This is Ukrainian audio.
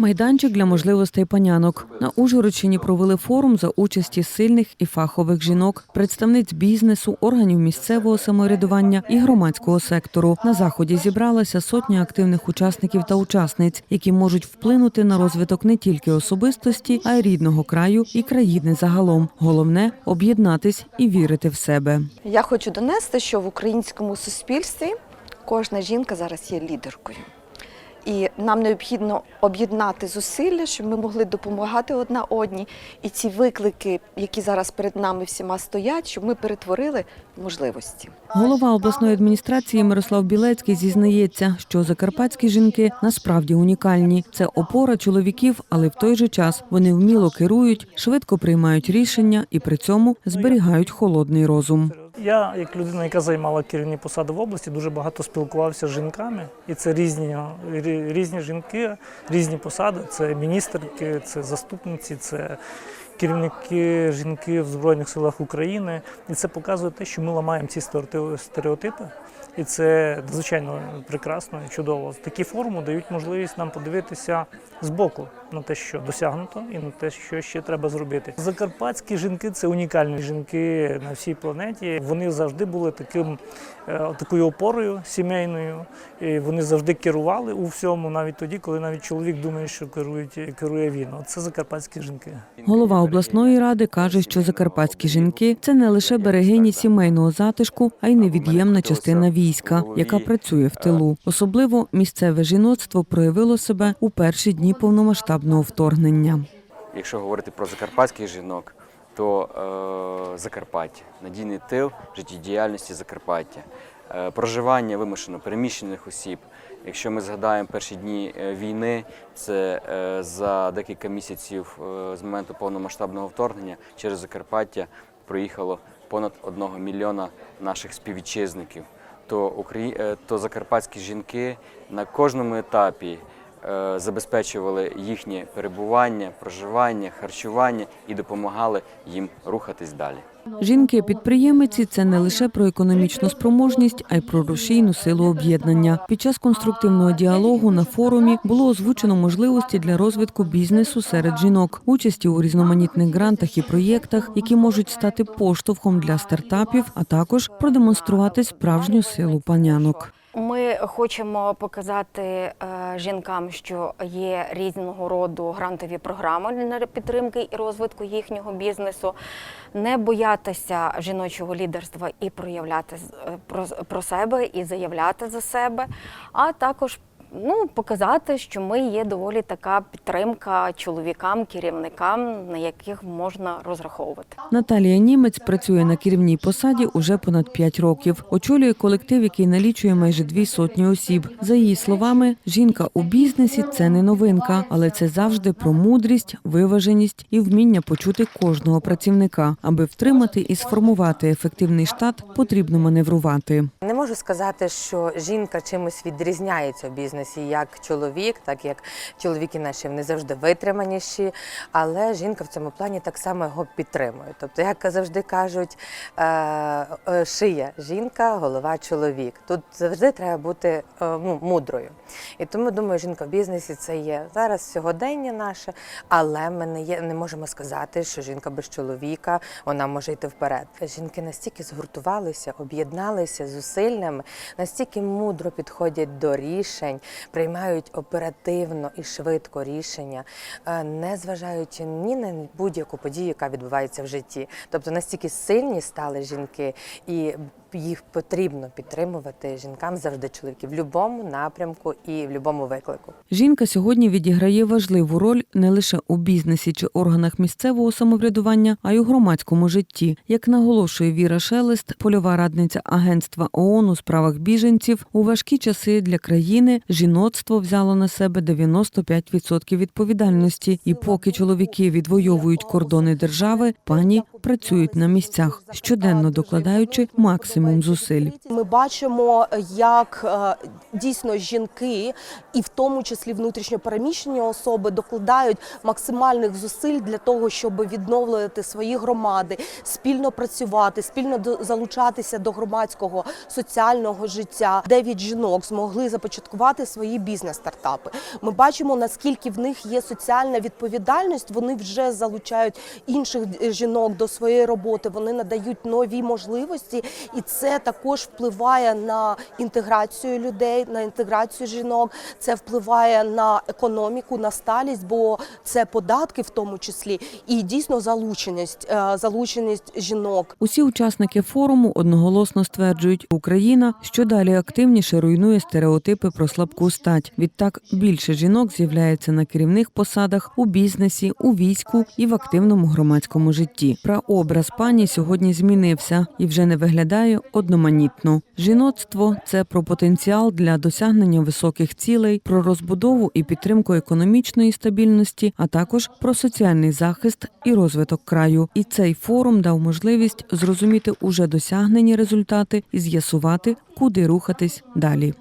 Майданчик для можливостей панянок на Ужгородщині провели форум за участі сильних і фахових жінок, представниць бізнесу, органів місцевого самоврядування і громадського сектору. На заході зібралася сотня активних учасників та учасниць, які можуть вплинути на розвиток не тільки особистості, а й рідного краю і країни загалом. Головне об'єднатись і вірити в себе. Я хочу донести, що в українському суспільстві кожна жінка зараз є лідеркою. І нам необхідно об'єднати зусилля, щоб ми могли допомагати одна одній. І ці виклики, які зараз перед нами всіма стоять, щоб ми перетворили можливості. Голова обласної адміністрації Мирослав Білецький зізнається, що закарпатські жінки насправді унікальні. Це опора чоловіків, але в той же час вони вміло керують, швидко приймають рішення і при цьому зберігають холодний розум. Я, як людина, яка займала керівні посади в області, дуже багато спілкувався з жінками, і це різні, різні жінки, різні посади. Це міністерки, це заступниці, це керівники жінки в Збройних силах України. І це показує те, що ми ламаємо ці стереотипи-. І це надзвичайно прекрасно і чудово. Такі форуми дають можливість нам подивитися збоку на те, що досягнуто, і на те, що ще треба зробити. Закарпатські жінки це унікальні жінки на всій планеті. Вони завжди були таким е, такою опорою сімейною. І вони завжди керували у всьому, навіть тоді, коли навіть чоловік думає, що керують, керує він. Це закарпатські жінки. Голова обласної ради каже, що закарпатські жінки це не лише берегині сімейного затишку, а й невід'ємна частина війська, яка працює в тилу. Особливо місцеве жіноцтво проявило себе у перші дні повномасштабного вторгнення. Якщо говорити про закарпатських жінок, то е, Закарпаття, надійний тил життєдіяльності Закарпаття, проживання вимушено переміщених осіб. Якщо ми згадаємо перші дні е, війни, це е, за декілька місяців е, з моменту повномасштабного вторгнення через Закарпаття проїхало понад одного мільйона наших співвітчизників. То, е, закарпатські жінки на кожному етапі е, забезпечували їхнє перебування, проживання, харчування і допомагали їм рухатись далі. Жінки-підприємиці це не лише про економічну спроможність, а й про рушійну силу об'єднання. Під час конструктивного діалогу на форумі було озвучено можливості для розвитку бізнесу серед жінок, участі у різноманітних грантах і проєктах, які можуть стати поштовхом для стартапів, а також продемонструвати справжню силу панянок. Ми хочемо показати е, жінкам, що є різного роду грантові програми для підтримки і розвитку їхнього бізнесу, не боятися жіночого лідерства і проявляти е, про, про себе і заявляти за себе, а також ну, показати, що ми є доволі така підтримка чоловікам, керівникам, на яких можна розраховувати. Наталія Німець працює на керівній посаді уже понад 5 років. Очолює колектив, який налічує майже дві сотні осіб. За її словами, жінка у бізнесі це не новинка, але це завжди про мудрість, виваженість і вміння почути кожного працівника. Аби втримати і сформувати ефективний штат, потрібно маневрувати. Не можу сказати, що жінка чимось відрізняється в бізнесі як чоловік, так як чоловіки наші вони завжди витриманіші, але жінка в цьому плані так само його підтримує. Тобто, як завжди кажуть, е, е, шия жінка, голова чоловік. Тут завжди треба бути е, ну, мудрою. І тому думаю, жінка в бізнесі це є зараз сьогодення наше, але ми не є, не можемо сказати, що жінка без чоловіка вона може йти вперед. Жінки настільки згуртувалися, об'єдналися зусиллями, настільки мудро підходять до рішень, приймають оперативно і швидко рішення, е, не зважаючи ні на будь-яку подію, яка відбувається в житті. Тобто настільки сильні стали жінки, і їх потрібно підтримувати жінкам завжди чоловіків в будь-якому напрямку і в будь-якому виклику. Жінка сьогодні відіграє важливу роль не лише у бізнесі чи органах місцевого самоврядування, а й у громадському житті. Як наголошує Віра Шелест, польова радниця Агентства ООН у справах біженців, у важкі часи для країни жіноцтво взяло на себе 95% відповідальності. І поки чоловіки відвоюють кордони держави, пані працюють на місцях, щоденно докладаючи максимум зусиль. Ми бачимо, як е, дійсно жінки, і в тому числі внутрішньо переміщені особи, докладають максимальних зусиль для того, щоб відновлювати свої громади, спільно працювати, спільно залучатися до громадського соціального життя. Дев'ять жінок змогли започаткувати свої бізнес-стартапи. Ми бачимо, наскільки в них є соціальна відповідальність. Вони вже залучають інших жінок до своєї роботи. Вони надають нові можливості, і це також впливає на інтеграцію людей, на інтеграцію жінок. Це впливає на економіку, на сталість, бо це податки в тому числі, і дійсно залученість, е, залученість жінок. Усі учасники форуму одноголосно стверджують, Україна що далі активніше руйнує стереотипи про слабку стать. Відтак більше жінок з'являється на керівних посадах у бізнесі, у війську і в активному громадському житті. Прообраз пані сьогодні змінився і вже не виглядає одноманітно. Жіноцтво це про потенціал для досягнення високих цілей, про розбудову і підтримку економічної стабільності, а також про соціальний захист і розвиток краю. І цей форум дав можливість зрозуміти уже досягнені результати і з'ясувати, куди рухатись далі.